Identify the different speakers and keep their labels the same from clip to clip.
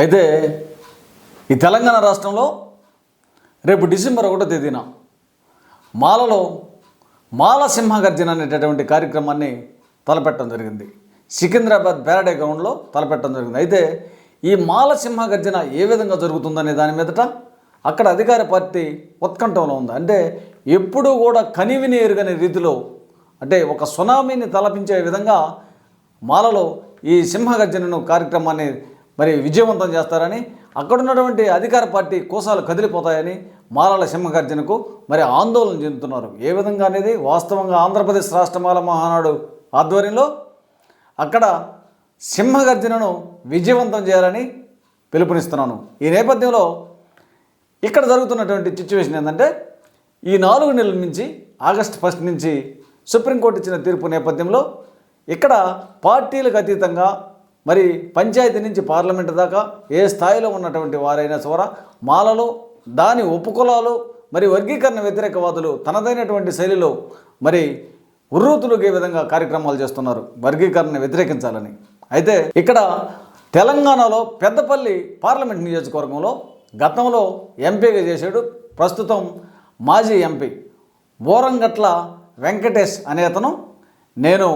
Speaker 1: అయితే ఈ తెలంగాణ రాష్ట్రంలో రేపు డిసెంబర్ ఒకటో తేదీన మాలలో మాల సింహగర్జన అనేటటువంటి కార్యక్రమాన్ని తలపెట్టడం జరిగింది. సికింద్రాబాద్ బ్యారడే గ్రౌండ్లో తలపెట్టడం జరిగింది. అయితే ఈ మాల సింహగర్జన ఏ విధంగా జరుగుతుందనే దాని మీదట అక్కడ అధికార పార్టీ ఉత్కంఠంలో ఉంది. అంటే ఎప్పుడూ కూడా కనివిని ఎరుగని రీతిలో అంటే ఒక సునామీని తలపించే విధంగా మాలలో ఈ సింహగర్జనను కార్యక్రమాన్ని మరి విజయవంతం చేస్తారని అక్కడున్నటువంటి అధికార పార్టీ కోసాలు కదిలిపోతాయని మాలాల సింహగర్జనకు మరి ఆందోళన చెందుతున్నారు. ఏ విధంగా అనేది వాస్తవంగా ఆంధ్రప్రదేశ్ రాష్ట్ర మాల మహానాడు ఆధ్వర్యంలో అక్కడ సింహగర్జనను విజయవంతం చేయాలని పిలుపునిస్తున్నాను. ఈ నేపథ్యంలో ఇక్కడ జరుగుతున్నటువంటి సిచ్యువేషన్ ఏంటంటే ఈ నాలుగు నెలల నుంచి ఆగస్టు ఫస్ట్ నుంచి సుప్రీంకోర్టు ఇచ్చిన తీర్పు నేపథ్యంలో ఇక్కడ పార్టీలకు అతీతంగా మరి పంచాయతీ నుంచి పార్లమెంట్ దాకా ఏ స్థాయిలో ఉన్నటువంటి వారైనా సోర మాలలో దాని ఉపకులాలు మరి వర్గీకరణ వ్యతిరేకవాదులు తనదైనటువంటి శైలిలో మరి ఉర్రూతులుగే విధంగా కార్యక్రమాలు చేస్తున్నారు వర్గీకరణను వ్యతిరేకించాలని. అయితే ఇక్కడ తెలంగాణలో పెద్దపల్లి పార్లమెంట్ నియోజకవర్గంలో గతంలో ఎంపీగా చేశాడు ప్రస్తుతం మాజీ ఎంపీ బోరంగట్ల వెంకటేష్ అనే అతను. నేను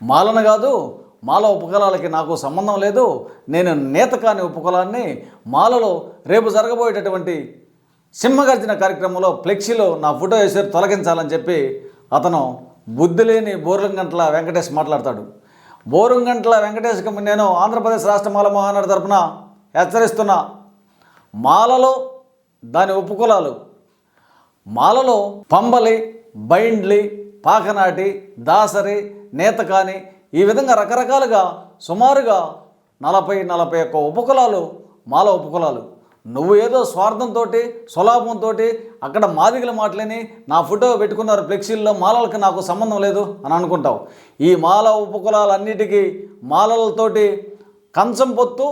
Speaker 1: మాలను కాదు మాల ఉపకులాలకి నాకు సంబంధం లేదు. నేను నేత కాని ఉపకులాన్ని మాలలో రేపు జరగబోయేటటువంటి సింహగర్జన కార్యక్రమంలో ఫ్లెక్సీలో నా ఫోటో వేసారు తొలగించాలని చెప్పి అతను బుద్ధి లేని బోరుగంట్ల వెంకటేష్ మాట్లాడతాడు. బోరుగంట్ల వెంకటేష్కి నేను ఆంధ్రప్రదేశ్ రాష్ట్ర మాల మహానాడు తరపున హెచ్చరిస్తున్నా. మాలలో దాని ఉపకులాలు మాలలో పంబలి బైండ్లి పాకనాటి దాసరి నేతకాని ఈ విధంగా రకరకాలుగా సుమారుగా నలభై నలభై ఒక్క ఉపకులాలు మాల ఉపకులాలు. నువ్వు ఏదో స్వార్థంతో స్వలాభంతో అక్కడ మాదిగల మాటలని నా ఫోటో పెట్టుకున్నారు ఫ్లెక్సీల్లో మాలలకు నాకు సంబంధం లేదు అని అనుకుంటావు. ఈ మాల ఉపకులాలన్నిటికీ మాలలతోటి కంచం పొత్తు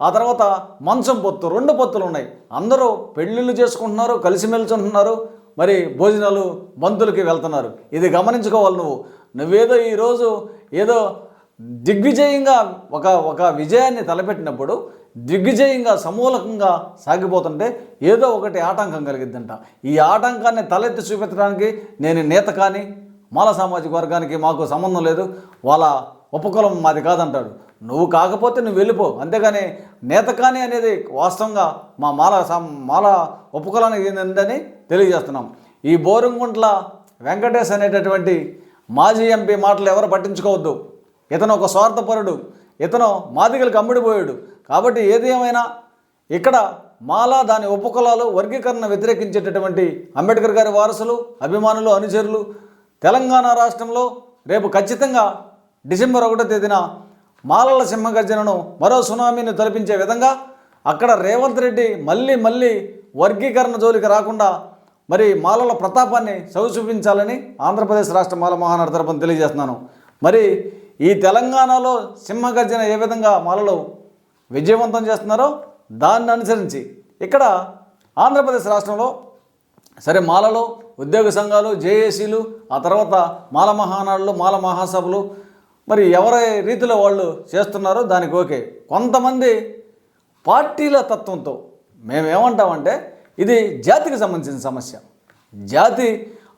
Speaker 1: ఆ తర్వాత మంచం పొత్తు రెండు పొత్తులు ఉన్నాయి. అందరూ పెళ్ళిళ్ళు చేసుకుంటున్నారు కలిసిమెలిసి ఉంటున్నారు మరి భోజనాలు బంతులకి వెళ్తున్నారు. ఇది గమనించుకోవాలి నువ్వు. నువ్వేదో ఈరోజు ఏదో దిగ్విజయంగా ఒక ఒక విజయాన్ని తలపెట్టినప్పుడు దిగ్విజయంగా సమూలకంగా సాగిపోతుంటే ఏదో ఒకటి ఆటంకం కలిగిద్దంట. ఈ ఆటంకాన్ని తలెత్తి చూపించడానికి నేను నేత కానీ మాల సామాజిక వర్గానికి మాకు సంబంధం లేదు వాళ్ళ ఉపకులం మాది కాదంటాడు. నువ్వు కాకపోతే నువ్వు వెళ్ళిపో. అంతేగాని నేత కానీ అనేది వాస్తవంగా మా మాల సం- మాల ఉపకులానికి చెందిందని తెలియజేస్తున్నాం. ఈ బోరంగుంట్ల వెంకటేష్ అనేటటువంటి మాజీ ఎంపీ మాటలు ఎవరు పట్టించుకోవద్దు. ఇతను ఒక స్వార్థపరుడు. ఇతను మాదిగలకు అమ్ముడిపోయాడు. కాబట్టి ఏది ఏమైనా ఇక్కడ మాలా దాని ఉపకులాలు వర్గీకరణ వ్యతిరేకించేటటువంటి అంబేద్కర్ గారి వారసులు అభిమానులు అనుచరులు తెలంగాణ రాష్ట్రంలో రేపు ఖచ్చితంగా డిసెంబర్ ఒకటో తేదీన మాలల సింహగర్జనను మరో సునామీని తలపించే విధంగా అక్కడ రేవంత్ రెడ్డి మళ్ళీ మళ్ళీ వర్గీకరణ జోలికి రాకుండా మరి మాలల ప్రతాపాన్ని చవి చూపించాలని ఆంధ్రప్రదేశ్ రాష్ట్ర మాల మహానాడు తరపున తెలియజేస్తున్నాను. మరి ఈ తెలంగాణలో సింహగర్జన ఏ విధంగా మాలలు విజయవంతం చేస్తున్నారో దాన్ని అనుసరించి ఇక్కడ ఆంధ్రప్రదేశ్ రాష్ట్రంలో సరే మాలలు ఉద్యోగ సంఘాలు జేఏసీలు ఆ తర్వాత మాల మహానాడులు మాల మహాసభలు మరి ఎవరి రీతిలో వాళ్ళు చేస్తున్నారో దానికి ఓకే. కొంతమంది పార్టీల తత్వంతో మేమేమంటామంటే ఇది జాతికి సంబంధించిన సమస్య. జాతి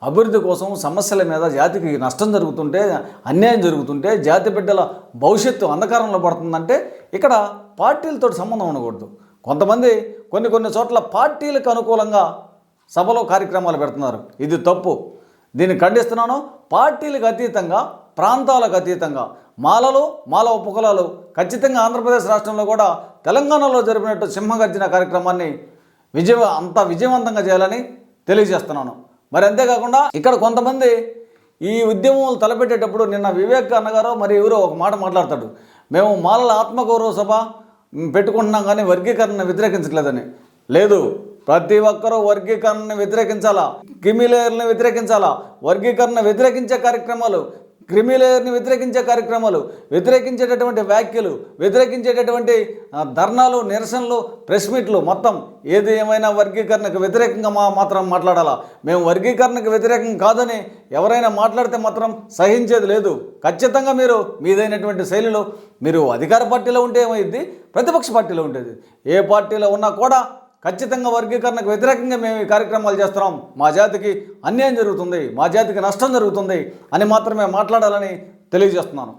Speaker 1: అభివృద్ధి కోసం సమస్యల మీద జాతికి నష్టం జరుగుతుంటే అన్యాయం జరుగుతుంటే జాతి బిడ్డల భవిష్యత్తు అంధకారంలో పడుతుందంటే ఇక్కడ పార్టీలతో సంబంధం ఉండకూడదు. కొంతమంది కొన్ని కొన్ని చోట్ల పార్టీలకు అనుకూలంగా సభలో కార్యక్రమాలు పెడుతున్నారు. ఇది తప్పు. దీన్ని ఖండిస్తున్నాను. పార్టీలకు అతీతంగా ప్రాంతాలకు అతీతంగా మాలలు మాల ఉపకులాలు ఖచ్చితంగా ఆంధ్రప్రదేశ్ రాష్ట్రంలో కూడా తెలంగాణలో జరిపినట్టు సింహగర్జన కార్యక్రమాన్ని విజయ అంత విజయవంతంగా చేయాలని తెలియజేస్తున్నాను. మరి అంతేకాకుండా ఇక్కడ కొంతమంది ఈ ఉద్యమం తలపెట్టేటప్పుడు నిన్న వివేక్ అన్నగారు మరి ఎవరో ఒక మాట మాట్లాడతాడు. మేము మాలల ఆత్మగౌరవ సభ పెట్టుకుంటున్నాం కానీ వర్గీకరణను వ్యతిరేకించట్లేదని. లేదు ప్రతి ఒక్కరూ వర్గీకరణను వ్యతిరేకించాలా? క్రిమిలేయర్ని వ్యతిరేకించాలా? వర్గీకరణ వ్యతిరేకించే కార్యక్రమాలు క్రిమిలేయర్ని వ్యతిరేకించే కార్యక్రమాలు వ్యతిరేకించేటటువంటి వ్యాఖ్యలు వ్యతిరేకించేటటువంటి ధర్నాలు నిరసనలు ప్రెస్ మీట్లు మొత్తం ఏది ఏమైనా వర్గీకరణకు వ్యతిరేకంగా మా మాత్రం మాట్లాడాలా? మేము వర్గీకరణకు వ్యతిరేకం కాదని ఎవరైనా మాట్లాడితే మాత్రం సహించేది లేదు. ఖచ్చితంగా మీరు మీదైనటువంటి శైలిలో మీరు అధికార పార్టీలో ఉంటే ఏమైంది ప్రతిపక్ష పార్టీలో ఉండేది. ఏ పార్టీలో ఉన్నా కూడా ఖచ్చితంగా వర్గీకరణకు వ్యతిరేకంగా మేము ఈ కార్యక్రమాలు చేస్తున్నాం. మా జాతికి అన్యాయం జరుగుతుంది మా జాతికి నష్టం జరుగుతుంది అని మాత్రమే మాట్లాడాలని తెలియజేస్తున్నాను.